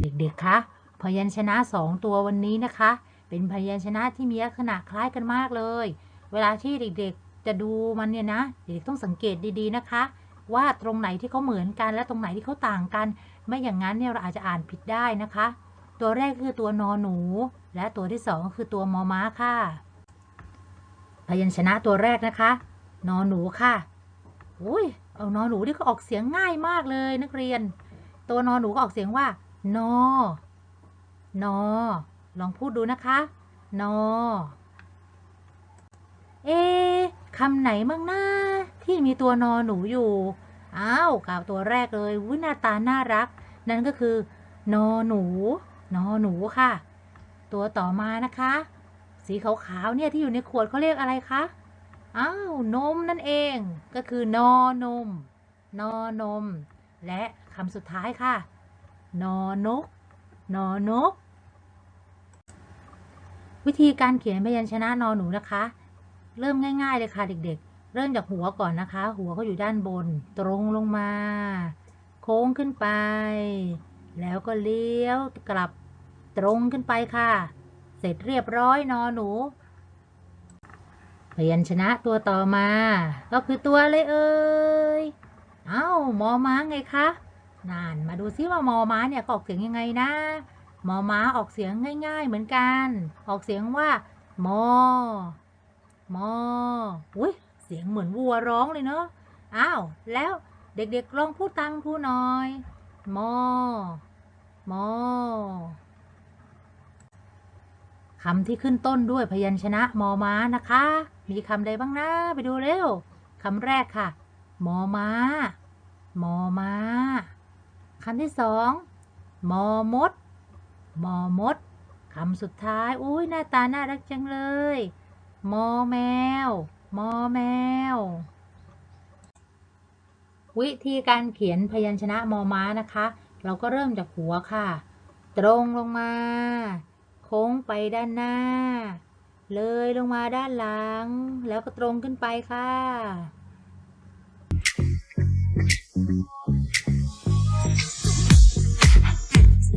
เด็กๆ คะ พยัญชนะสองตัววันนี้นะคะ เป็นพยัญชนะที่มีลักษณะคล้ายกันมากเลย เวลาที่เด็กๆ จะดูมันเนี่ยนะ เด็กๆ ต้องสังเกตดีๆ นะคะ ว่าตรงไหนที่เขาเหมือนกันและตรงไหนที่เขาต่างกัน ไม่อย่างนั้นเนี่ยเราอาจจะอ่านผิดได้นะคะ ตัวแรกคือตัวนอหนู และตัวที่สองคือตัวมอม้าค่ะ พยัญชนะตัวแรกนะคะ นอหนูค่ะ อุ้ยเอานอหนูที่เขาออกเสียงง่ายมากเลยนักเรียน ตัวนอหนูก็ออกเสียงว่า นอ นอ ลองพูดดูนะคะ นอ เอคำไหนมั่งนะที่มีตัวนอหนูอยู่ อ้าวกล่าวตัวแรกเลยวิหน้าตาน่ารัก นั่นก็คือ นอหนู นอหนูค่ะ ตัวต่อมานะคะ สีขาวๆเนี่ยที่อยู่ในขวดเขาเรียกอะไรคะ อ้าว นมนั่นเอง ก็คือนอนม นอนม และคำสุดท้ายค่ะ นอนก นอนก วิธีการเขียนพยัญชนะนอนหนูนะคะ เริ่มง่ายๆเลยค่ะเด็ก ๆ เริ่มจากหัวก่อนนะคะ หัวเขาอยู่ด้านบน ตรงลงมา โค้งขึ้นไป แล้วก็เลี้ยวกลับตรงขึ้นไปค่ะ เสร็จเรียบร้อยนอนหนู พยัญชนะตัวต่อมา ก็คือตัวอะไรเอ่ย เอ้ามอม้าไงคะนานมาดูซิว่ามอม้าเนี่ยออกเสียงยังไงนะมอม้าออกเสียงง่าย ๆ เหมือนกัน ออกเสียงว่ามอ มอ อุ้ยเสียงเหมือนวัวร้องเลยเนาะ อ้าว แล้วเด็กๆลองพูดตามครูหน่อย มอ มอ คำที่ขึ้นต้นด้วยพยัญชนะมอม้านะคะ มีคำใดบ้างนะไปดูเร็วคำแรกค่ะ มอม้ามอม้าคำที่สองมอมด มอมดคำสุดท้าย อุ้ยหน้าตาน่ารักจังเลย มอแมว มอแมว วิธีการเขียนพยัญชนะมอม้านะคะ เราก็เริ่มจากหัวค่ะ ตรงลงมา โค้งไปด้านหน้า เลยลงมาด้านหลัง แล้วก็ตรงขึ้นไปค่ะ